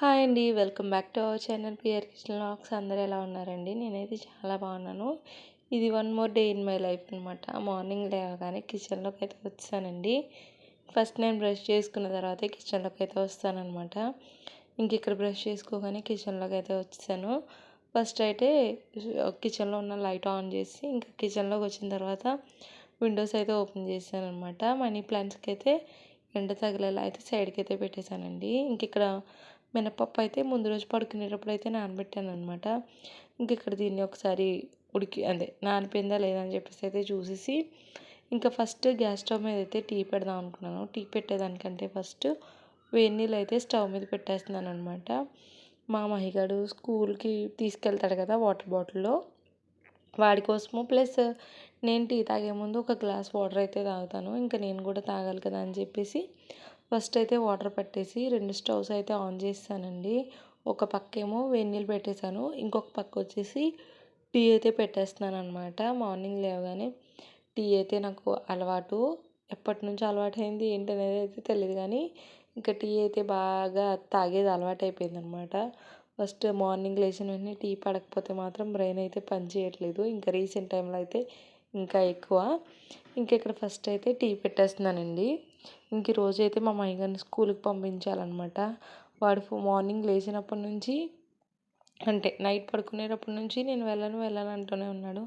Hi అండి welcome back to our channel PR kitchen locks. అందరూ ఎలా ఉన్నారండి? నేనైతే చాలా బాగున్నాను. ఇది one more day in my life అనమాట మార్నింగ్ లేవగానే కిచెన్లోకి అయితే వచ్చానండి. ఫస్ట్ నేను బ్రష్ చేసుకున్న తర్వాత కిచెన్లోకి అయితే వస్తానమాట ఇంక ఇక్కడ బ్రష్ చేసుకోగానే కిచెన్లోకి అయితే వచ్చాను. ఫస్ట్ అయితే కిచెన్లో ఉన్న లైట్ ఆన్ చేసి ఇంకా కిచెన్లోకి వచ్చిన తర్వాత విండోస్ అయితే ఓపెన్ చేశాను అనమాట మనీ ప్లాంట్స్కి అయితే ఎండ తగిలేలా అయితే సైడ్కి అయితే పెట్టేశానండి. ఇంక ఇక్కడ మినపప్పు అయితే ముందు రోజు పడుకునేటప్పుడు అయితే నానబెట్టాను అనమాట ఇంక ఇక్కడ దీన్ని ఒకసారి ఉడికి అదే నానిపోయిందా లేదా అని చెప్పేసి అయితే చూసేసి ఇంకా ఫస్ట్ గ్యాస్ స్టవ్ మీద అయితే టీ పెడదాం అనుకున్నాను. టీ పెట్టేదానికంటే ఫస్ట్ వేడి నీళ్ళు అయితే స్టవ్ మీద పెట్టేస్తున్నాను అనమాట మా మహిగాడు స్కూల్కి తీసుకెళ్తాడు కదా వాటర్ బాటిల్లో. వాడి కోసము ప్లస్ నేను టీ తాగే ముందు ఒక గ్లాస్ వాటర్ అయితే తాగుతాను. ఇంకా నేను కూడా తాగాలి కదా అని చెప్పేసి ఫస్ట్ అయితే వాటర్ పెట్టేసి రెండు స్టవ్స్ అయితే ఆన్ చేస్తానండి. ఒక పక్క ఏమో వేడి నీళ్ళు పెట్టేశాను. ఇంకొక పక్క వచ్చేసి టీ అయితే పెట్టేస్తున్నాను అనమాట మార్నింగ్ లేవగానే టీ అయితే నాకు అలవాటు. ఎప్పటి నుంచి అలవాటు అయింది ఏంటనేది అయితే తెలియదు కానీ ఇంకా టీ అయితే బాగా తాగేది అలవాటు అయిపోయింది అనమాట ఫస్ట్ మార్నింగ్ లేచిన వెంటనే టీ పడకపోతే మాత్రం బ్రెయిన్ అయితే పనిచేయట్లేదు ఇంకా రీసెంట్ టైంలో అయితే ఇంకా ఎక్కువ. ఇంక ఇక్కడ ఫస్ట్ అయితే టీ పెట్టేస్తున్నానండి. ఇంక రోజు అయితే మా మైగారిని స్కూల్కి పంపించాలన్నమాట. వాడు మార్నింగ్ లేచినప్పటి నుంచి అంటే నైట్ పడుకునేటప్పటి నుంచి నేను వెళ్ళను వెళ్ళను అంటూనే ఉన్నాడు.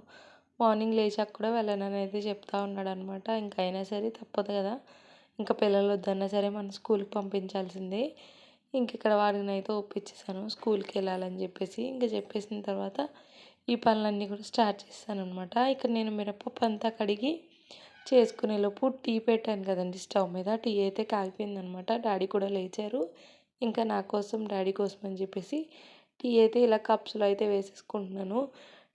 మార్నింగ్ లేచాక కూడా వెళ్ళను అయితే చెప్తా ఉన్నాడు అనమాట ఇంకా అయినా సరే తప్పదు కదా. ఇంకా పిల్లలు వద్దన్నా సరే మన స్కూల్కి పంపించాల్సిందే. ఇంక ఇక్కడ వాడిని అయితే ఒప్పించేసాను స్కూల్కి వెళ్ళాలని చెప్పేసి. ఇంకా చెప్పేసిన తర్వాత ఈ పనులన్నీ కూడా స్టార్ట్ చేస్తాను అనమాట ఇక్కడ నేను మిరపప్పు అంతా కడిగి చేసుకునేలోపు టీ పెట్టాను కదండి స్టవ్ మీద. టీ అయితే కాగిపోయిందనమాట డాడీ కూడా లేచారు. ఇంకా నా కోసం డాడీ కోసం అని చెప్పేసి టీ అయితే ఇలా కప్స్లో అయితే వేసేసుకుంటున్నాను.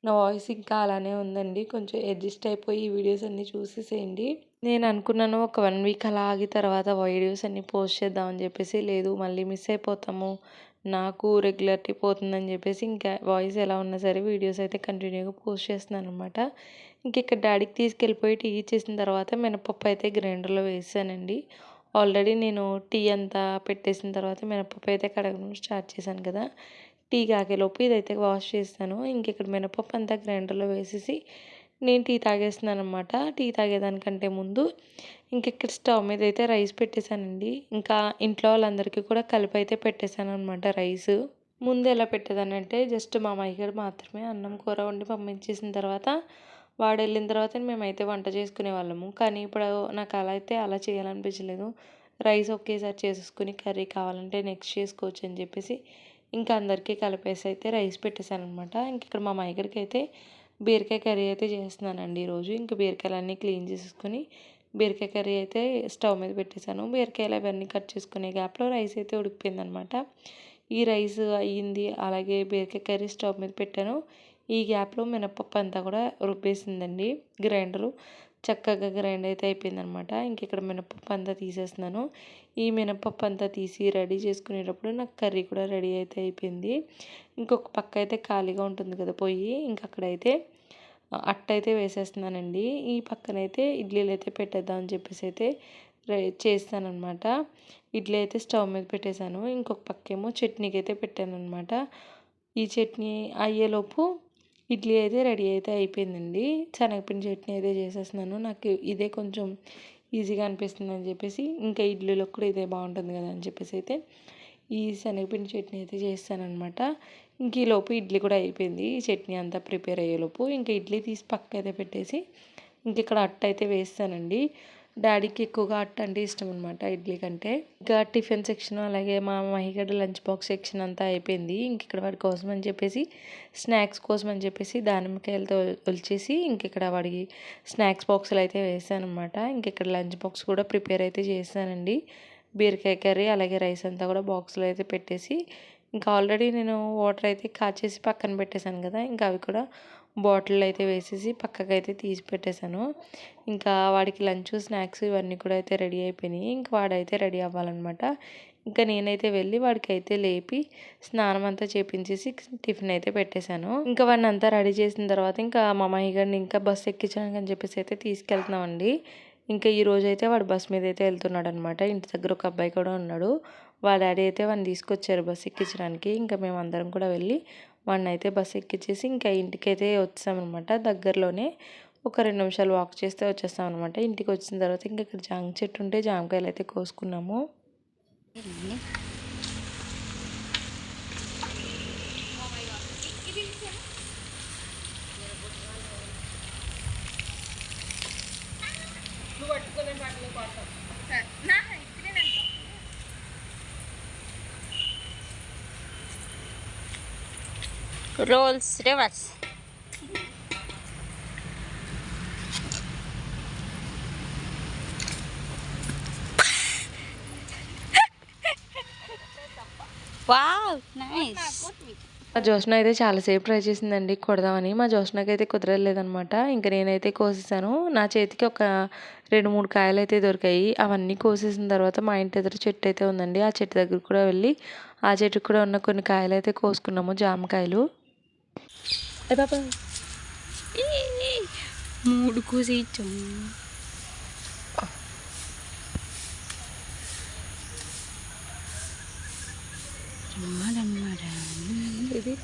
నా వాయిస్ ఇంకా అలానే ఉందండి. కొంచెం అడ్జస్ట్ అయిపోయి ఈ వీడియోస్ అన్నీ చూసేసేయండి. నేను అనుకున్నాను ఒక వన్ వీక్ అలా ఆగి తర్వాత వీడియోస్ అన్నీ పోస్ట్ చేద్దామని చెప్పేసి. లేదు మళ్ళీ మిస్ అయిపోతాము. నాకు రెగ్యులర్టీ పోతుందని చెప్పేసి ఇంకా వాయిస్ ఎలా ఉన్నా సరే వీడియోస్ అయితే కంటిన్యూగా పోస్ట్ చేస్తున్నాను అనమాట ఇంక ఇక్కడ డాడీకి తీసుకెళ్ళిపోయి టీ ఇచ్చేసిన తర్వాత మినపప్పు అయితే గ్రైండర్లో వేసానండి. ఆల్రెడీ నేను టీ అంతా పెట్టేసిన తర్వాత మినపప్పు అయితే కడగడం స్టార్ట్ చేశాను కదా. టీ కాకేలోపు ఇదైతే వాష్ చేస్తాను. ఇంక ఇక్కడ మినపప్పు అంతా గ్రైండర్లో వేసేసి నేను టీ తాగేస్తున్నాను అనమాట టీ తాగేదానికంటే ముందు ఇంక ఇక్కడ స్టవ్ మీద అయితే రైస్ పెట్టేశానండి. ఇంకా ఇంట్లో వాళ్ళందరికీ కూడా కలిపి అయితే పెట్టేశాను అనమాట రైస్. ముందు ఎలా పెట్టేదానంటే జస్ట్ మా గారు మాత్రమే అన్నం కూర వండి పంపించేసిన తర్వాత వాడు వెళ్ళిన తర్వాత మేమైతే వంట చేసుకునే వాళ్ళము. కానీ ఇప్పుడు నాకు అలా అయితే అలా చేయాలనిపించలేదు. రైస్ ఒకేసారి చేసేసుకుని కర్రీ కావాలంటే నెక్స్ట్ చేసుకోవచ్చు అని చెప్పేసి ఇంకా అందరికీ కలిపేసి అయితే రైస్ పెట్టేశాను అనమాట ఇంక ఇక్కడ మా మైగడికి అయితే బీరకాయ కర్రీ అయితే చేస్తున్నానండి ఈరోజు. ఇంకా బీరకాయలన్నీ క్లీన్ చేసేసుకొని బీరకాయ కర్రీ అయితే స్టవ్ మీద పెట్టేశాను. బీరకాయలు అవన్నీ కట్ చేసుకునే గ్యాప్లో రైస్ అయితే ఉడికిపోయింది అనమాట ఈ రైస్ అయ్యింది. అలాగే బీరకాయ కర్రీ స్టవ్ మీద పెట్టాను. ఈ గ్యాప్లో మినపప్పు అంతా కూడా రుబ్బేసిందండి. గ్రైండరు చక్కగా గ్రైండ్ అయితే అయిపోయిందనమాట. ఇంక ఇక్కడ మినపప్పు అంతా తీసేస్తున్నాను. ఈ మినపప్పు అంతా తీసి రెడీ చేసుకునేటప్పుడు నాకు కర్రీ కూడా రెడీ అయితే అయిపోయింది. ఇంకొక పక్క అయితే ఖాళీగా ఉంటుంది కదా పొయ్యి. ఇంక అక్కడైతే అట్ట అయితే వేసేస్తున్నానండి. ఈ పక్కనైతే ఇడ్లీలు అయితే పెట్టేద్దాం అని చెప్పేసి అయితే చేస్తానమాట ఇడ్లీ అయితే స్టవ్ మీద పెట్టేశాను. ఇంకొక పక్కేమో చట్నీకి అయితే పెట్టాను అనమాట ఈ చట్నీ అయ్యేలోపు ఇడ్లీ అయితే రెడీ అయితే అయిపోయిందండి. శనగపిండి చట్నీ అయితే చేసేస్తున్నాను. నాకు ఇదే కొంచెం ఈజీగా అనిపిస్తుంది అని చెప్పేసి ఇంకా ఇడ్లీలో కూడా ఇదే బాగుంటుంది కదా అని చెప్పేసి అయితే ఈ శనగపిండి చట్నీ అయితే చేస్తానమాట ఇంక ఈలోపు ఇడ్లీ కూడా అయిపోయింది. ఈ చట్నీ అంతా ప్రిపేర్ అయ్యేలోపు ఇంకా ఇడ్లీ తీసి పక్క అయితే పెట్టేసి ఇంక ఇక్కడ అట్ట అయితే వేస్తానండి. డాడీకి ఎక్కువగా అట్ట అంటే ఇష్టం అనమాట ఇడ్లీ కంటే. ఇంకా టిఫిన్ సెక్షన్ అలాగే మా మహిగడ్డ లంచ్ బాక్స్ సెక్షన్ అంతా అయిపోయింది. ఇంక ఇక్కడ వాడి కోసం అని చెప్పేసి స్నాక్స్ కోసం అని చెప్పేసి దానిమ్మకాయలతో ఒలిచేసి ఇంక ఇక్కడ వాడికి స్నాక్స్ బాక్సులు అయితే వేసాను అనమాట ఇంక ఇక్కడ లంచ్ బాక్స్ కూడా ప్రిపేర్ అయితే చేశానండి. బీరకాయ కర్రీ అలాగే రైస్ అంతా కూడా బాక్స్లో అయితే పెట్టేసి ఇంకా ఆల్రెడీ నేను వాటర్ అయితే కాచేసి పక్కన పెట్టేశాను కదా ఇంకా అవి కూడా బాటిల్ అయితే వేసేసి పక్కకైతే తీసి పెట్టేశాను. ఇంకా వాడికి లంచ్ స్నాక్స్ ఇవన్నీ కూడా అయితే రెడీ అయిపోయినాయి. ఇంకా వాడైతే రెడీ అవ్వాలన్నమాట. ఇంకా నేనైతే వెళ్ళి వాడికి అయితే లేపి స్నానం అంతా చేపించేసి టిఫిన్ అయితే పెట్టేశాను. ఇంకా వాడిని అంతా రెడీ చేసిన తర్వాత ఇంకా మామయ్య గారిని ఇంకా బస్సు ఎక్కించడానికి అని చెప్పేసి అయితే తీసుకెళ్తున్నామండి. ఇంకా ఈ రోజు అయితే వాడు బస్ మీద అయితే వెళ్తున్నాడు అనమాట ఇంటి దగ్గర ఒక అబ్బాయి కూడా ఉన్నాడు. వాళ్ళ డాడీ అయితే వాడిని తీసుకొచ్చారు బస్ ఎక్కించడానికి. ఇంకా మేము అందరం కూడా వెళ్ళి వాడిని అయితే బస్ ఎక్కించేసి ఇంకా ఇంటికైతే వచ్చామన్నమాట దగ్గరలోనే ఒక రెండు నిమిషాలు వాక్ చేస్తే వచ్చేస్తాం అనమాట ఇంటికి వచ్చిన తర్వాత ఇంకా ఇక్కడ జామ చెట్టు ఉంటే జామకాయలు అయితే కోసుకున్నాము. రోల్స్ రివర్స్ వావ్ నైస్ మా జోష్న అయితే చాలాసేపు ట్రై చేసిందండి కొడదామని. మా జోష్నకి అయితే కుదరలేదనమాట ఇంకా నేనైతే కోసేసాను. నా చేతికి ఒక రెండు మూడు కాయలు అయితే దొరికాయి. అవన్నీ కోసేసిన తర్వాత మా ఇంటి ఎదురు చెట్టు అయితే ఉందండి. ఆ చెట్టు దగ్గర కూడా వెళ్ళి ఆ చెట్టుకు కూడా ఉన్న కొన్ని కాయలు అయితే కోసుకున్నాము జామకాయలు. ఏ పాపా మూడు కూసి ఇచ్చాం ఇది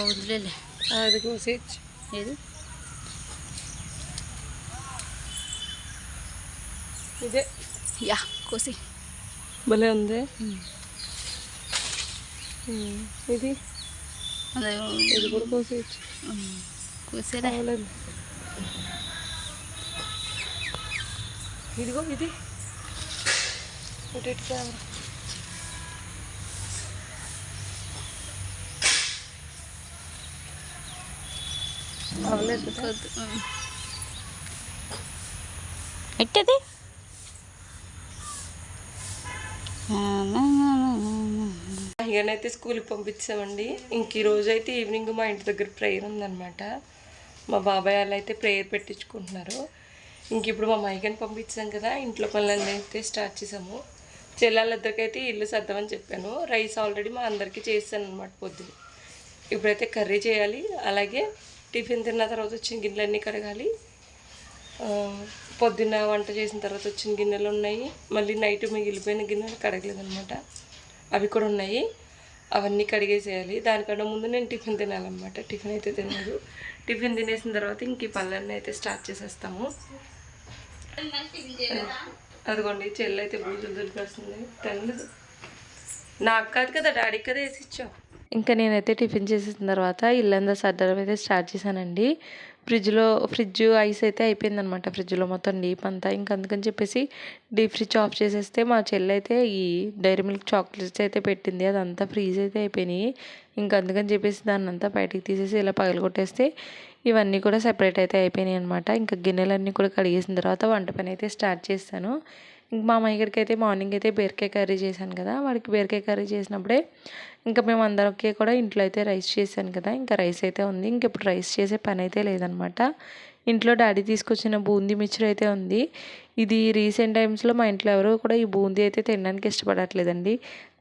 వదిలేలే అది కోసి ఏది ఇదే యా కోసి భలే ఉంది ఇది అదే ఇది కూడా కోసేయచ్చు. కోసేరా. అవలేదు ఇదిగో ఇది. ఇటు కెమెరా? ఎట్టది? ఇకనైతే స్కూల్కి పంపించామండి. ఇంక ఈరోజు అయితే ఈవినింగ్ మా ఇంటి దగ్గర ప్రేయర్ ఉందన్నమాట. మా బాబాయ్ వాళ్ళు అయితే ప్రేయర్ పెట్టించుకుంటున్నారు. ఇంక ఇప్పుడు మా మైకని పంపించాం కదా ఇంట్లో పనులన్నీ అయితే స్టార్ట్ చేసాము. చెల్లెళ్ళిద్దరికైతే ఇల్లు సర్దామని చెప్పాను. రైస్ ఆల్రెడీ మా అందరికీ చేశాను అనమాట పొద్దున. ఇప్పుడైతే కర్రీ చేయాలి అలాగే టిఫిన్ తిన్న తర్వాత వచ్చిన గిన్నెలన్నీ కడగాలి. పొద్దున్న వంట చేసిన తర్వాత వచ్చిన గిన్నెలు ఉన్నాయి. మళ్ళీ నైట్ మిగిలిపోయిన గిన్నెలు కడగలేదన్నమాట. అవి కూడా ఉన్నాయి. అవన్నీ కడిగేసేయాలి. దానికన్నా ముందు నేను టిఫిన్ తినాలన్నమాట. టిఫిన్ అయితే తినలేదు. టిఫిన్ తినేసిన తర్వాత ఇంక ఈ పనులన్నీ అయితే స్టార్ట్ చేసేస్తాము. అదిగోండి చెల్లి అయితే బూజులు దొరికేస్తుంది తెల్లదు నాకు కాదు కదా డాడీకి కదా వేసి ఇచ్చావు. ఇంకా నేనైతే టిఫిన్ చేసిన తర్వాత ఇల్లంతా సర్దడం అయితే స్టార్ట్ చేశానండి. ఫ్రిడ్జ్లో ఫ్రిడ్జ్ ఐస్ అయితే అయిపోయిందనమాట. ఫ్రిడ్జ్లో మొత్తం డీప్ అంతా. ఇంకా అందుకని చెప్పేసి డీప్ ఫ్రిడ్జ్ ఆఫ్ చేసేస్తే మా చెల్లి అయితే ఈ డైరీ మిల్క్ చాక్లెట్స్ అయితే పెట్టింది. అదంతా ఫ్రీజ్ అయితే అయిపోయినాయి. ఇంకా అందుకని చెప్పేసి దాన్ని అంతా బయటికి తీసేసి ఇలా పగలగొట్టేస్తే ఇవన్నీ కూడా సెపరేట్ అయితే అయిపోయినాయి అనమాట. ఇంకా గిన్నెలన్నీ కూడా కడిగేసిన తర్వాత వంట పని అయితే స్టార్ట్ చేస్తాను. ఇంక మా అమ్మయ్యకి అయితే మార్నింగ్ అయితే బీరకాయ కర్రీ చేశాను కదా వాడికి బీరకాయ కర్రీ చేసినప్పుడే ఇంకా మేము అందరికీ కూడా ఇంట్లో అయితే రైస్ చేశాను కదా ఇంకా రైస్ అయితే ఉంది. ఇంక ఇప్పుడు రైస్ చేసే పని అయితే లేదనమాట. ఇంట్లో డాడీ తీసుకొచ్చిన బూందీ మిక్చర్ అయితే ఉంది. ఇది రీసెంట్ టైమ్స్లో మా ఇంట్లో ఎవరు కూడా ఈ బూందీ అయితే తినడానికి ఇష్టపడట్లేదండి.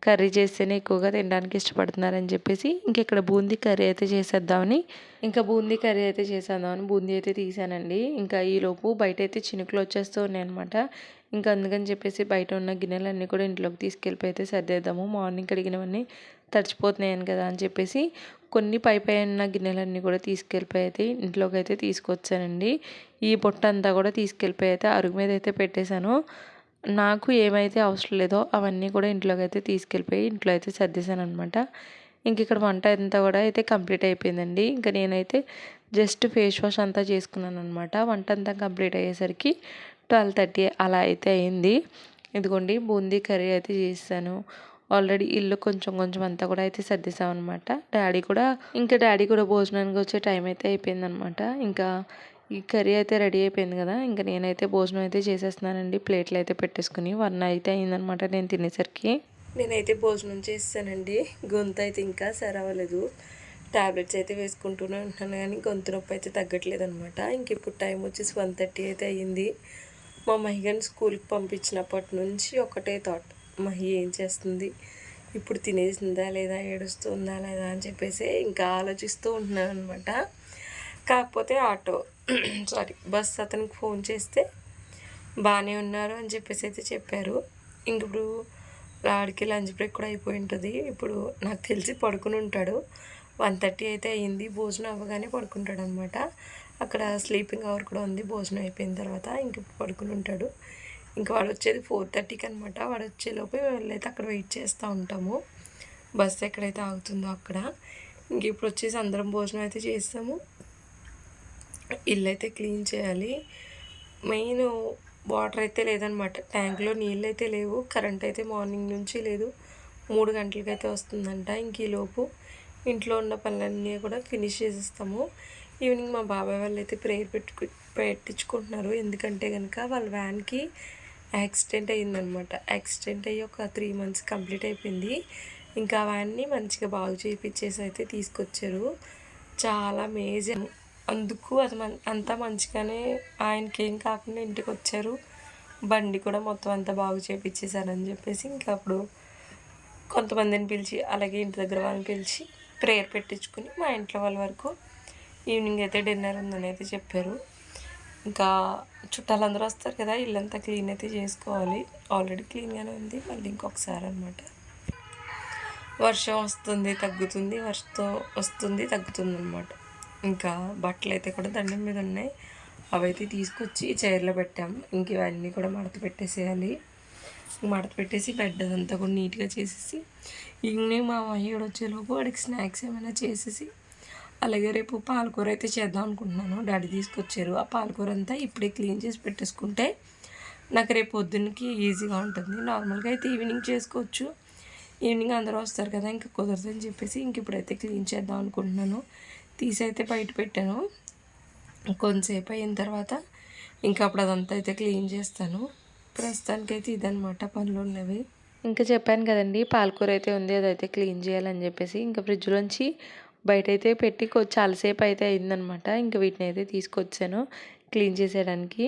కర్రీ చేస్తేనే ఎక్కువగా తినడానికి ఇష్టపడుతున్నారని చెప్పేసి ఇంకా ఇక్కడ బూందీ కర్రీ అయితే చేసేద్దామని ఇంకా బూందీ కర్రీ అయితే చేసేద్దామని బూందీ అయితే తీసానండి ఇంకా ఈలోపు బయట అయితే చినుకులు వచ్చేస్తూ ఉన్నాయన్నమాట. ఇంకా అందుకని చెప్పేసి బయట ఉన్న గిన్నెలన్నీ కూడా ఇంట్లోకి తీసుకెళ్ళిపోయి అయితే సర్దేద్దాము. మార్నింగ్ కడిగినవన్నీ తడిచిపోతున్నాయని కదా అని చెప్పేసి కొన్ని పై పై ఉన్న గిన్నెలన్నీ కూడా తీసుకెళ్ళిపోయి అయితే ఇంట్లోకి అయితే తీసుకొచ్చానండి. ఈ బొట్ట అంతా కూడా తీసుకెళ్ళిపోయి అయితే అరుగు మీద అయితే పెట్టేశాను. నాకు ఏమైతే అవసరం లేదో అవన్నీ కూడా ఇంట్లోకి అయితే తీసుకెళ్ళిపోయి ఇంట్లో అయితే సర్దేశాను అనమాట ఇంక ఇక్కడ వంట అంతా కూడా అయితే కంప్లీట్ అయిపోయిందండి. ఇంకా నేనైతే జస్ట్ ఫేస్ వాష్ అంతా చేసుకున్నాను అనమాట వంట అంతా కంప్లీట్ అయ్యేసరికి ట్వెల్వ్ థర్టీ అలా అయితే అయింది. ఇదిగోండి బూందీ కర్రీ అయితే చేశాను. ఆల్రెడీ ఇల్లు కొంచెం కొంచెం అంతా కూడా అయితే సర్దేశాం అనమాట డాడీ కూడా ఇంకా డాడీ కూడా భోజనానికి వచ్చే టైం అయితే అయిపోయిందనమాట ఇంకా ఈ కర్రీ అయితే రెడీ అయిపోయింది కదా ఇంకా నేనైతే భోజనం అయితే చేసేస్తున్నానండి. ప్లేట్లు అయితే పెట్టేసుకుని వన్ అయితే అయిందనమాట నేను తినేసరికి. నేనైతే భోజనం చేస్తానండి. గొంతు అయితే ఇంకా సరవలేదు. ట్యాబ్లెట్స్ టాబ్లెట్స్ అయితే వేసుకుంటూనే ఉంటున్నాను కానీ గొంతు నొప్పి అయితే తగ్గట్లేదు అనమాట ఇంక ఇప్పుడు టైం వచ్చేసి వన్ థర్టీ అయితే అయ్యింది మా మహిగాని స్కూల్కి పంపించినప్పటి నుంచి ఒకటే థాట్ మహి ఏం చేస్తుంది? ఇప్పుడు తినేసిందా లేదా? ఏడుస్తుందా లేదా? అని చెప్పేసి ఇంకా ఆలోచిస్తూ ఉంటున్నాను అనమాట కాకపోతే ఆటో సారీ బస్ అతనికి ఫోన్ చేస్తే బాగానే ఉన్నారు అని చెప్పేసి అయితే చెప్పారు. ఇంక ఇప్పుడు ఆడికి లంచ్ బ్రేక్ కూడా అయిపోయి ఉంటుంది. ఇప్పుడు నాకు తెలిసి పడుకుని ఉంటాడు. వన్ థర్టీ అయితే అయ్యింది. భోజనం అవ్వగానే పడుకుంటాడు అనమాట అక్కడ స్లీపింగ్ అవర్ కూడా ఉంది. భోజనం అయిపోయిన తర్వాత ఇంక పడుకుని ఉంటాడు. ఇంకా వాడు వచ్చేది ఫోర్ థర్టీకి అనమాట వాడు వచ్చేలోపు వెళ్ళైతే అక్కడ వెయిట్ చేస్తూ ఉంటాము. బస్సు ఎక్కడైతే ఆగుతుందో అక్కడ. ఇంక ఇప్పుడు వచ్చేసి అందరం భోజనం అయితే చేస్తాము. ఇల్లు అయితే క్లీన్ చేయాలి. మెయిన్ వాటర్ అయితే లేదనమాట. ట్యాంక్లో నీళ్ళు అయితే లేవు. కరెంట్ అయితే మార్నింగ్ నుంచి లేదు. మూడు గంటలకైతే వస్తుందంట ఇంక ఈలోపు ఇంట్లో ఉన్న పనులన్నీ కూడా ఫినిష్ చేసేస్తాము. ఈవినింగ్ మా బాబాయ్ వాళ్ళు అయితే ప్రేయర్ పెట్టుకు పెట్టించుకుంటున్నారు. ఎందుకంటే కనుక వాళ్ళ వ్యాన్కి యాక్సిడెంట్ అయ్యిందనమాట. యాక్సిడెంట్ అయ్యి ఒక త్రీ మంత్స్ కంప్లీట్ అయిపోయింది. ఇంకా వ్యాన్ని మంచిగా బాగు చేయించేసి అయితే తీసుకొచ్చారు. చాలా మేజర్ అందుకు అది మన్ అంతా మంచిగానే ఆయనకి ఏం కాకుండా ఇంటికి వచ్చారు బండి కూడా మొత్తం అంతా బాగు చేయించేశారని చెప్పేసి ఇంకా అప్పుడు కొంతమందిని పిలిచి అలాగే ఇంటి దగ్గర వాళ్ళని పిలిచి ప్రేయర్ పెట్టించుకుని మా ఇంట్లో వాళ్ళ వరకు ఈవినింగ్ అయితే డిన్నర్ ఉందని అయితే చెప్పారు. ఇంకా చుట్టాలందరూ వస్తారు కదా ఇల్లంతా క్లీన్ అయితే చేసుకోవాలి. ఆల్రెడీ క్లీన్గానే ఉంది మళ్ళీ ఇంకొకసారి అనమాట వర్షం వస్తుంది తగ్గుతుంది వర్షంతో వస్తుంది తగ్గుతుంది అనమాట ఇంకా బట్టలు అయితే కూడా దండం మీద ఉన్నాయి. అవైతే తీసుకొచ్చి చైర్లో పెట్టాము ఇంక ఇవన్నీ కూడా మడత పెట్టేసేయాలి. మడత పెట్టేసి బెడ్ అదంతా కూడా నీట్గా చేసేసి ఈవినింగ్ మా మహిళ వచ్చేలోపు వాడికి స్నాక్స్ ఏమైనా చేసేసి అలాగే రేపు పాలకూర అయితే చేద్దాం అనుకుంటున్నాను. డాడీ తీసుకొచ్చారు. ఆ పాలకూర అంతా ఇప్పుడే క్లీన్ చేసి పెట్టేసుకుంటే నాకు రేపు పొద్దున్నకి ఈజీగా ఉంటుంది. నార్మల్గా అయితే ఈవినింగ్ చేసుకోవచ్చు. ఈవినింగ్ అందరూ వస్తారు కదా ఇంకా కుదరదని చెప్పేసి ఇంక ఇప్పుడైతే క్లీన్ చేద్దాం అనుకుంటున్నాను. తీసి అయితే బయట పెట్టాను. కొంతసేపు అయిన తర్వాత ఇంకా అప్పుడు అదంతా అయితే క్లీన్ చేస్తాను. ప్రస్తుతానికైతే ఇదనమాట పనులు ఉన్నవి. ఇంకా చెప్పాను కదండి పాలకూర అయితే ఉంది అదైతే క్లీన్ చేయాలని చెప్పేసి ఇంకా ఫ్రిడ్జ్లోంచి బయట అయితే పెట్టి చాలాసేపు అయితే అయిందనమాట ఇంకా వీటిని అయితే తీసుకొచ్చాను క్లీన్ చేసేయడానికి.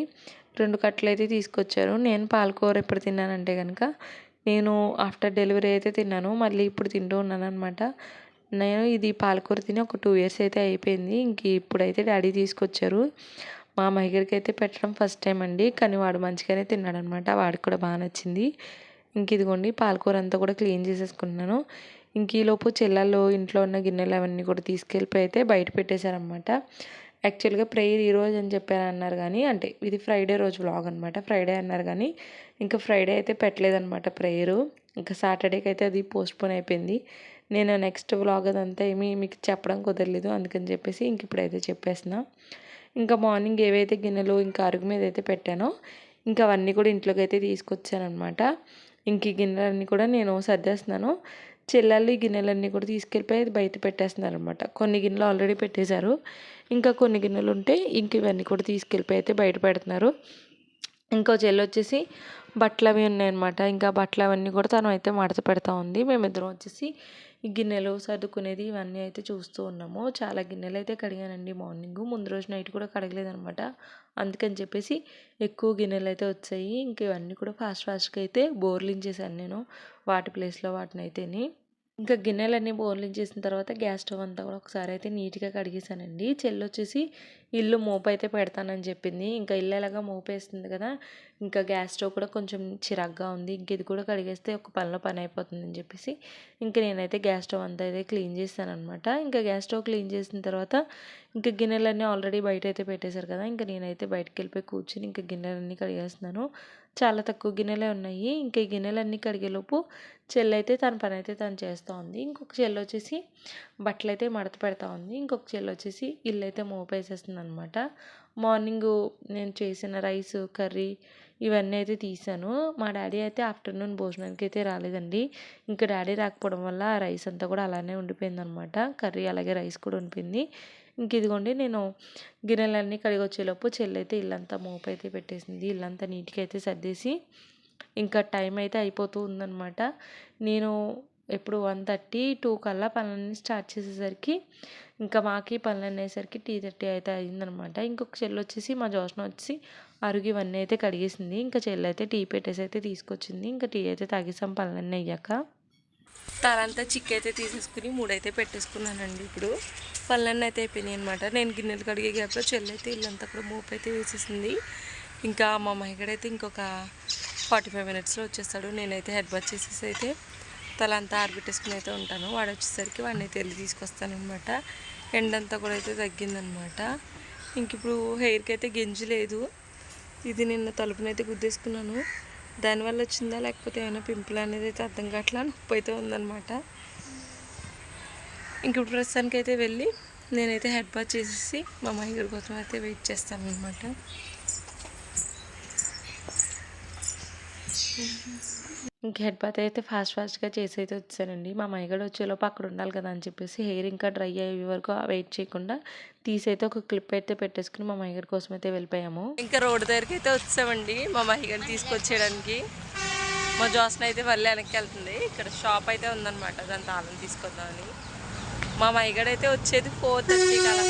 రెండు కట్టలు అయితే తీసుకొచ్చారు. నేను పాలకూర ఎప్పుడు తిన్నానంటే కనుక నేను ఆఫ్టర్ డెలివరీ అయితే తిన్నాను మళ్ళీ ఇప్పుడు తింటూ ఉన్నాను అనమాట నేను ఇది పాలకూర తిని ఒక టూ ఇయర్స్ అయితే అయిపోయింది ఇంక ఇప్పుడైతే డాడీ తీసుకొచ్చారు. మా మహిగడికి అయితే పెట్టడం ఫస్ట్ టైం అండి. కానీ వాడు మంచిగానే తిన్నాడు అనమాట వాడికి కూడా బాగా నచ్చింది. ఇంక ఇదిగోండి పాలకూర అంతా కూడా క్లీన్ చేసేసుకున్నాను ఇంక ఈలోపు చెల్లెళ్ళు ఇంట్లో ఉన్న గిన్నెలు అవన్నీ కూడా తీసుకెళ్ళిపోయి అయితే బయట పెట్టేశారనమాట. యాక్చువల్గా ప్రేయర్ ఈ రోజు అని చెప్పారు అన్నారు కానీ అంటే ఇది ఫ్రైడే రోజు వ్లాగ్ అనమాట. ఫ్రైడే అన్నారు కానీ ఇంకా ఫ్రైడే అయితే పెట్టలేదనమాట ప్రేయరు ఇంకా సాటర్డేకి అయితే అది పోస్ట్పోన్ అయిపోయింది. నేను నెక్స్ట్ వ్లాగ్ అదంతా ఏమీ మీకు చెప్పడం కుదరలేదు. అందుకని చెప్పేసి ఇంక ఇప్పుడైతే చెప్పేసిన ఇంకా మార్నింగ్ ఏవైతే గిన్నెలు ఇంకా అరుగు మీద అయితే పెట్టానో ఇంకా అవన్నీ కూడా ఇంట్లోకి అయితే తీసుకొచ్చానమాట ఇంక ఈ గిన్నెలన్నీ కూడా నేను సర్దేస్తున్నాను. చెల్లెళ్ళు ఈ గిన్నెలన్నీ కూడా తీసుకెళ్ళిపోయి బయట పెట్టేస్తున్నారు అనమాట కొన్ని గిన్నెలు ఆల్రెడీ పెట్టేశారు. ఇంకా కొన్ని గిన్నెలు ఉంటే ఇంక ఇవన్నీ కూడా తీసుకెళ్ళిపోయి అయితే బయట పెడుతున్నారు. ఇంకో చెల్లి వచ్చేసి బట్టలు అవి ఉన్నాయన్నమాట. ఇంకా బట్టలు అవన్నీ కూడా తను అయితే మడత పెడతా ఉంది. మేమిద్దరం వచ్చేసి గిన్నెలు సర్దుకునేది ఇవన్నీ అయితే చూస్తూ ఉన్నాము. చాలా గిన్నెలు అయితే కడిగానండి మార్నింగ్. ముందు రోజు నైట్ కూడా కడగలేదనమాట. అందుకని చెప్పేసి ఎక్కువ గిన్నెలు అయితే వచ్చాయి. ఇంక ఇవన్నీ కూడా ఫాస్ట్ ఫాస్ట్గా అయితే బోర్లించేసాను నేను. వాటి ప్లేస్లో వాటిని అయితేని ఇంకా గిన్నెలన్నీ బోర్లించేసిన తర్వాత గ్యాస్ స్టవ్ అంతా కూడా ఒకసారి అయితే నీట్గా కడిగేసానండి చెల్లి వచ్చేసి ఇల్లు మోపు అయితే పెడతానని చెప్పింది. ఇంకా ఇల్లు ఎలాగా మోపేస్తుంది కదా ఇంకా గ్యాస్ స్టవ్ కూడా కొంచెం చిరాగ్గా ఉంది. ఇంక ఇది కూడా కడిగేస్తే ఒక పనిలో పని అయిపోతుందని చెప్పేసి ఇంకా నేనైతే గ్యాస్ స్టవ్ అంతా అయితే క్లీన్ చేస్తాను అనమాట ఇంకా గ్యాస్ స్టవ్ క్లీన్ చేసిన తర్వాత ఇంకా గిన్నెలన్నీ ఆల్రెడీ బయట అయితే పెట్టేశారు కదా ఇంకా నేనైతే బయటకు వెళ్ళిపోయి కూర్చుని ఇంకా గిన్నెలన్నీ కడిగేస్తున్నాను. చాలా తక్కువ గిన్నెలే ఉన్నాయి. ఇంకా ఈ గిన్నెలన్నీ కడిగేలోపు చెల్లి అయితే తన పని అయితే తను చేస్తూ ఉంది. ఇంకొక చెల్లి వచ్చేసి బట్టలు అయితే మడత పెడతా ఉంది. ఇంకొక చెల్లి వచ్చేసి ఇల్లు అయితే మోపేసేస్తుంది అనమాట మార్నింగ్ నేను చేసిన రైస్ కర్రీ ఇవన్నీ అయితే తీసాను. మా డాడీ అయితే ఆఫ్టర్నూన్ భోజనానికి అయితే రాలేదండి. ఇంకా డాడీ రాకపోవడం వల్ల ఆ రైస్ అంతా కూడా అలానే ఉండిపోయింది అనమాట కర్రీ అలాగే రైస్ కూడా ఉండిపోయింది. ఇంక ఇదిగోండి నేను గిన్నెలన్నీ కడిగి వచ్చేలోపు చెల్లైతే అయితే ఇల్లంతా మోపు అయితే పెట్టేసింది. ఇల్లంతా నీట్గా అయితే సర్దేసి ఇంకా టైం అయితే అయిపోతూ ఉందన్నమాట. నేను ఎప్పుడు వన్ థర్టీ టూ కల్లా పనులన్నీ స్టార్ట్ చేసేసరికి ఇంకా మాకి పనులు అనేసరికి టీ థర్టీ అయితే అయిందనమాట ఇంకొక చెల్లి వచ్చేసి మా జోష్న వచ్చి అరుగు ఇవన్నీ అయితే కడిగేసింది. ఇంకా చెల్లి అయితే టీ పెట్టేసి అయితే తీసుకొచ్చింది. ఇంకా టీ అయితే తాగేసాం పనులన్నీ అయ్యాక. తలంతా చిక్ అయితే తీసేసుకుని మూడైతే పెట్టేసుకున్నానండి ఇప్పుడు. పనులన్నీ అయితే అయిపోయినాయి అనమాట నేను గిన్నెలు కడిగే గ్యాప్లో చెల్లి అయితే ఇల్లంతా కూడా మూపు అయితే వేసేసింది. ఇంకా మా మహిగడైతే ఇంకొక ఫార్టీ ఫైవ్ మినిట్స్లో వచ్చేస్తాడు. నేనైతే హెడ్ బాత్ చేసేసి అయితే తల అంతా ఆరబెట్టేసుకుని అయితే ఉంటాను. వాడు వచ్చేసరికి వాడిని అయితే వెళ్ళి తీసుకొస్తానమాట ఎండంతా కూడా అయితే తగ్గిందనమాట ఇంక ఇప్పుడు హెయిర్కి అయితే గెంజి లేదు. ఇది నిన్న తలుపునైతే గుద్దేసుకున్నాను. దానివల్ల వచ్చిందా లేకపోతే ఏమైనా పింపుల్ అనేది అయితే అర్థం కావట్లా? నొప్పి అయితే ఉందన్నమాట. ఇంక ఇప్పుడు ప్రస్తుతానికి అయితే వెళ్ళి నేనైతే హెడ్ బాత్ చేసేసి మా మహిళ కోసం అయితే వెయిట్ చేస్తాను అనమాట ఇంక హెడ్ బాత్ అయితే ఫాస్ట్ ఫాస్ట్గా చేసి అయితే వచ్చానండి. మా మైగడ వచ్చేలోపు అక్కడ ఉండాలి కదా అని చెప్పేసి హెయిర్ ఇంకా డ్రై అయ్యే వరకు వెయిట్ చేయకుండా తీసి అయితే ఒక క్లిప్ అయితే పెట్టేసుకుని మా మైగడ కోసం అయితే వెళ్ళిపోయాము. ఇంకా రోడ్డు దగ్గరికి అయితే వచ్చామండి మా మైగడిని తీసుకొచ్చేయడానికి. మా జోస్న అయితే మళ్ళీ వెనక్కి వెళ్తుంది. ఇక్కడ షాప్ అయితే ఉందన్నమాట. దాని తాళం తీసుకుందామని మా మైగడ అయితే వచ్చేది ఫోర్ థర్టీకి కదా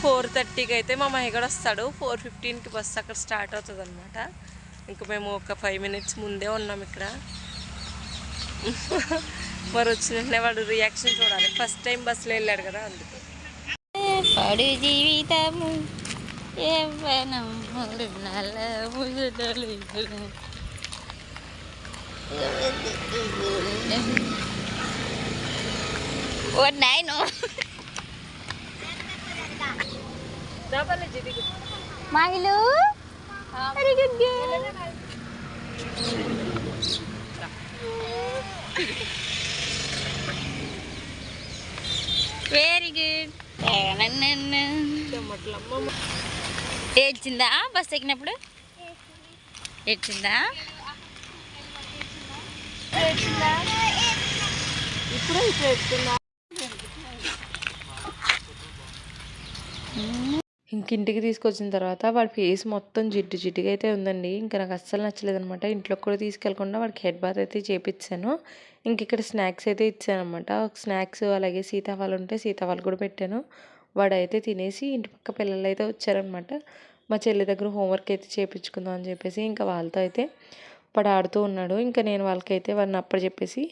ఫోర్ థర్టీకి అయితే మా మైగడ వస్తాడు. ఫోర్ ఫిఫ్టీన్కి బస్ అక్కడ స్టార్ట్ అవుతుంది అనమాట ఇంకా మేము ఒక ఫైవ్ మినిట్స్ ముందే ఉన్నాం ఇక్కడ. మరి వచ్చిన వాడు రియాక్షన్ చూడాలి. ఫస్ట్ టైం బస్సులో వెళ్ళాడు కదా అందుకు. పడు జీవితము ఓ నాయను మహిళ వెరీ గుడ్ వెరీ గుడ్ ఏడ్చిందా? బస్ ఎక్కినప్పుడు? ఏడ్చిందా? ఇప్పుడు ఇంక ఇంటికి తీసుకొచ్చిన తర్వాత వాడి ఫేస్ మొత్తం జిడ్డు జిడ్డుగా అయితే ఉందండి. ఇంకా నాకు అస్సలు నచ్చలేదు అనమాట ఇంట్లోకి కూడా తీసుకెళ్ళకుండా వాడికి హెడ్ బాత్ అయితే చేపించాను ఇంక ఇక్కడ స్నాక్స్ అయితే ఇచ్చాను అనమాట స్నాక్స్ అలాగే సీతాఫలం ఉంటే సీతాఫలం కూడా పెట్టాను. వాడైతే తినేసి ఇంటి పక్క పిల్లలు అయితే వచ్చారనమాట మా చెల్లి దగ్గర హోంవర్క్ అయితే చేయించుకుందాం అని చెప్పేసి ఇంకా వాళ్ళతో అయితే అప్పుడు ఆడుతూ ఉన్నాడు. ఇంకా నేను వాళ్ళకైతే వాడిని అప్పుడు చెప్పేసి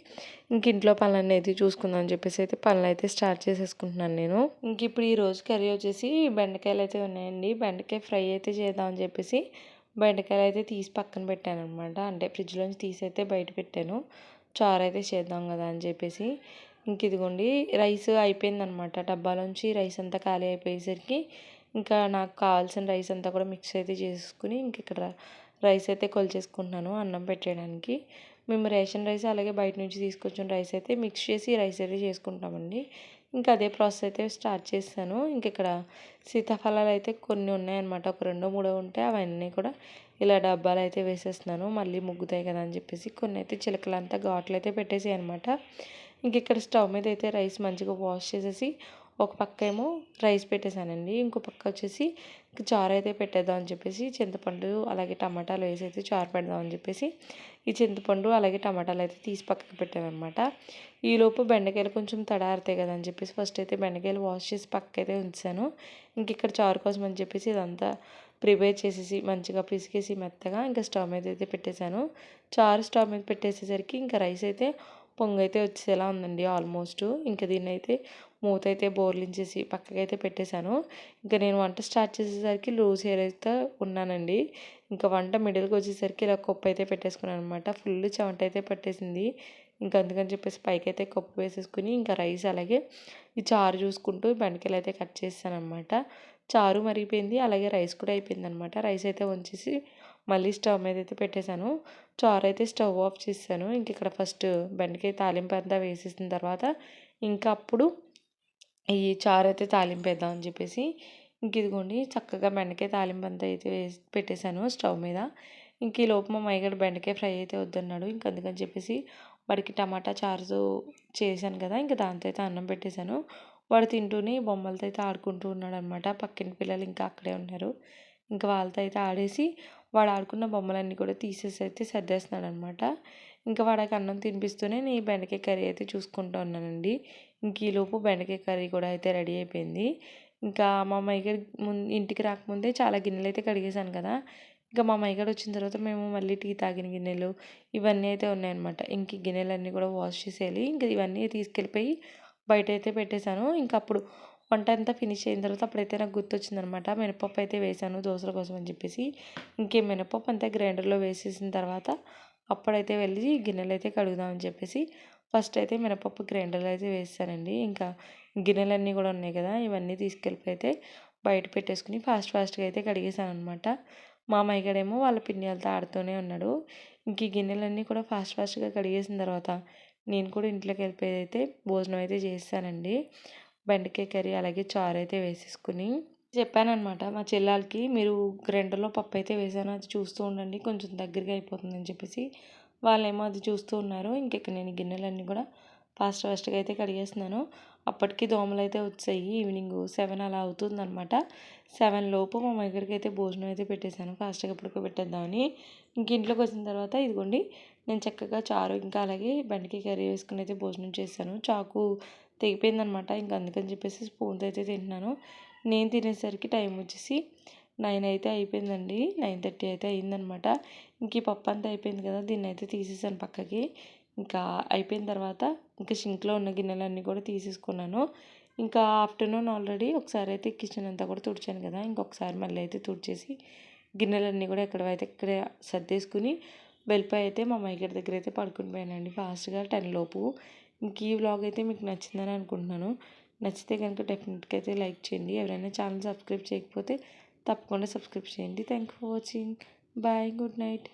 ఇంక ఇంట్లో పనులన్నీ అయితే చూసుకుందాం అని చెప్పేసి అయితే పనులు అయితే స్టార్ట్ చేసేసుకుంటున్నాను నేను. ఇంక ఇప్పుడు ఈ రోజు కర్రీ వచ్చేసి బెండకాయలు అయితే ఉన్నాయండి. బెండకాయ ఫ్రై అయితే చేద్దాం అని చెప్పేసి బెండకాయలు అయితే తీసి పక్కన పెట్టాను అనమాట అంటే ఫ్రిడ్జ్లోంచి తీసి అయితే బయట పెట్టాను. చారు అయితే చేద్దాం కదా అని చెప్పేసి. ఇంక ఇదిగోండి రైస్ అయిపోయిందనమాట డబ్బాలోంచి రైస్ అంతా ఖాళీ అయిపోయేసరికి ఇంకా నాకు కావాల్సిన రైస్ అంతా కూడా మిక్స్ అయితే చేసుకుని ఇంక ఇక్కడ రైస్ అయితే కొలిచేసుకుంటున్నాను అన్నం పెట్టడానికి మేము రేషన్ రైస్ అలాగే బయట నుంచి తీసుకొచ్చిన రైస్ అయితే మిక్స్ చేసి రైస్ అయితే చేసుకుంటామండి. ఇంకా అదే ప్రాసెస్ అయితే స్టార్ట్ చేస్తాను. ఇంక ఇక్కడ సీతాఫలాలు అయితే కొన్ని ఉన్నాయన్నమాట. ఒక రెండో మూడో ఉంటే అవన్నీ కూడా ఇలా డబ్బాలు అయితే వేసేస్తున్నాను. మళ్ళీ ముగ్గుతాయి కదా అని చెప్పేసి కొన్ని అయితే చిలకలంతా ఘాట్లు అయితే పెట్టేసి అనమాట ఇంక ఇక్కడ స్టవ్ మీద అయితే రైస్ మంచిగా వాష్ చేసేసి ఒక పక్క ఏమో రైస్ పెట్టేశానండి. ఇంకో పక్క వచ్చేసి చారు అయితే పెట్టేద్దాం అని చెప్పేసి చింతపండు అలాగే టమాటాలు వేసి అయితే చారు పెడదాం అని చెప్పేసి ఈ చింతపండు అలాగే టమాటాలు అయితే తీసి పక్కకి పెట్టామన్నమాట. ఈలోపు బెండకాయలు కొంచెం తడారుతాయి కదా అని చెప్పేసి ఫస్ట్ అయితే బెండకాయలు వాష్ చేసి పక్కైతే ఉంచాను. ఇంక ఇక్కడ చారు కోసం అని చెప్పేసి ఇదంతా ప్రిపేర్ చేసేసి మంచిగా పిసికేసి మెత్తగా ఇంకా స్టవ్ మీద అయితే పెట్టేశాను. చారు స్టవ్ మీద పెట్టేసేసరికి ఇంకా రైస్ అయితే పొంగైతే వచ్చేలా ఉందండి ఆల్మోస్ట్. ఇంకా దీన్ని అయితే మూత అయితే బోర్లించేసి పక్కకైతే పెట్టేశాను. ఇంకా నేను వంట స్టార్ట్ చేసేసరికి లూజ్ హెయిర్ అయితే ఉన్నానండి. ఇంకా వంట మిడిల్కి వచ్చేసరికి ఇలా కప్పు అయితే పెట్టేసుకున్నాను అనమాట ఫుల్ చెమట అయితే పట్టేసింది. ఇంకా అందుకని చెప్పేసి పైకి అయితే కప్పు వేసేసుకుని ఇంకా రైస్ అలాగే ఈ చారు చూసుకుంటూ బెండకాయలు అయితే కట్ చేస్తాను అనమాట చారు మరిగిపోయింది. అలాగే రైస్ కూడా అయిపోయింది అనమాట రైస్ అయితే వంచేసి మళ్ళీ స్టవ్ మీద అయితే పెట్టేశాను. చారు అయితే స్టవ్ ఆఫ్ చేశాను ఇంక ఇక్కడ ఫస్ట్ బెండకాయ తాలింపు అంతా వేసేసిన తర్వాత ఇంకా అప్పుడు ఈ చారు అయితే తాలింపు వేద్దాం అని చెప్పేసి ఇంక ఇదిగోండి చక్కగా బెండకాయ తాలింపు అంతా అయితే వేసి పెట్టేశాను స్టవ్ మీద. ఇంక ఈ లోపు మా మైగడ బెండకాయ ఫ్రై అయితే వద్దన్నాడు. ఇంక అందుకని చెప్పేసి వాడికి టమాటా చారు చేశాను కదా ఇంకా దాంతో అయితే అన్నం పెట్టేశాను. వాడు తింటూనే బొమ్మలతో అయితే ఆడుకుంటూ ఉన్నాడు అనమాట పక్కిన పిల్లలు ఇంకా అక్కడే ఉన్నారు. ఇంకా వాళ్ళతో అయితే ఆడేసి వాడు ఆడుకున్న బొమ్మలన్నీ కూడా తీసేసి అయితే సర్దేస్తున్నాడు అనమాట ఇంకా వాడికి అన్నం తినిపిస్తూనే నేను బెండకాయ కర్రీ అయితే చూసుకుంటూ ఉన్నానండి. ఇంక ఈలోపు బెండకాయ కర్రీ కూడా అయితే రెడీ అయిపోయింది. ఇంకా మా మైగడ్ ముందు ఇంటికి రాకముందే చాలా గిన్నెలు అయితే కడిగేశాను కదా. ఇంకా మా మైగడ్ వచ్చిన తర్వాత మేము మళ్ళీ టీ తాగిన గిన్నెలు ఇవన్నీ అయితే ఉన్నాయన్నమాట. ఇంక గిన్నెలన్నీ కూడా వాష్ చేసేయాలి. ఇంకా ఇవన్నీ తీసుకెళ్ళిపోయి బయట అయితే పెట్టేశాను. ఇంకా అప్పుడు వంట అంతా ఫినిష్ అయిన తర్వాత అప్పుడైతే నాకు గుర్తొచ్చిందనమాట మినపప్పు అయితే వేసాను దోశల కోసం అని చెప్పేసి. ఇంకే మినపప్పు అంతా గ్రైండర్లో వేసేసిన తర్వాత అప్పుడైతే వెళ్ళి గిన్నెలు అయితే కడుగుదామని చెప్పేసి ఫస్ట్ అయితే మినపప్పు గ్రైండర్లో అయితే వేస్తానండి. ఇంకా గిన్నెలన్నీ కూడా ఉన్నాయి కదా ఇవన్నీ తీసుకెళ్ళిపోయి అయితే బయట పెట్టేసుకుని ఫాస్ట్ ఫాస్ట్గా అయితే కడిగేసాను అనమాట మా మైగడేమో వాళ్ళ పిన్నిలతో ఆడుతూనే ఉన్నాడు. ఇంక ఈ గిన్నెలన్నీ కూడా ఫాస్ట్ ఫాస్ట్గా కడిగేసిన తర్వాత నేను కూడా ఇంట్లోకి వెళ్ళిపోయి అయితే భోజనం అయితే చేస్తానండి. బెండకాయ కర్రీ అలాగే చారు అయితే వేసేసుకుని చెప్పానమాట మా చెల్లాలకి మీరు గ్రైండర్లో పప్పు అయితే వేసాను అది చూస్తూ ఉండండి కొంచెం దగ్గరగా అయిపోతుందని చెప్పేసి వాళ్ళేమో అది చూస్తూ ఉన్నారు. ఇంకెక్కడ నేను గిన్నెలన్నీ కూడా ఫాస్ట్ ఫాస్ట్గా అయితే కడిగేస్తున్నాను. అప్పటికి దోమలు అయితే వచ్చాయి. ఈవినింగ్ సెవెన్ అలా అవుతుందన్నమాట. సెవెన్ లోపు మా దగ్గరికి అయితే భోజనం అయితే పెట్టేశాను. ఫాస్ట్గా ఇప్పటికి పెట్టేద్దామని. ఇంక ఇంట్లోకి వచ్చిన తర్వాత ఇదిగోండి నేను చక్కగా చారు ఇంకా అలాగే బెండకాయ కర్రీ వేసుకుని అయితే భోజనం చేశాను. చాకు తెగిపోయిందనమాట ఇంకా అందుకని చెప్పేసి స్పూన్తో అయితే తింటున్నాను. నేను తినేసరికి టైం వచ్చేసి నైన్ అయితే అయిపోయిందండి. నైన్ థర్టీ అయితే అయిందనమాట. ఇంక ఈ పప్పు అంతా అయిపోయింది కదా దీన్ని అయితే తీసేసాను పక్కకి. ఇంకా అయిపోయిన తర్వాత ఇంకా సింక్లో ఉన్న గిన్నెలన్నీ కూడా తీసేసుకున్నాను. ఇంకా ఆఫ్టర్నూన్ ఆల్రెడీ ఒకసారి అయితే కిచెన్ అంతా కూడా తుడిచాను కదా ఇంకొకసారి మళ్ళీ అయితే తుడిచేసి గిన్నెలన్నీ కూడా ఎక్కడైతే ఇక్కడే సర్దేసుకుని వెళ్ళిపోయి అయితే మా మైగడి దగ్గర అయితే పడుకుని పోయానండి ఫాస్ట్గా టెన్ లోపు. ఇంక ఈ వ్లాగ్ అయితే మీకు నచ్చిందని అనుకుంటున్నాను. నచ్చితే కనుక డెఫినెట్గా అయితే లైక్ చేయండి. ఎవరైనా ఛానల్ సబ్స్క్రైబ్ చేయకపోతే తప్పకుండా సబ్స్క్రైబ్ చేయండి. Thank for watching bye good night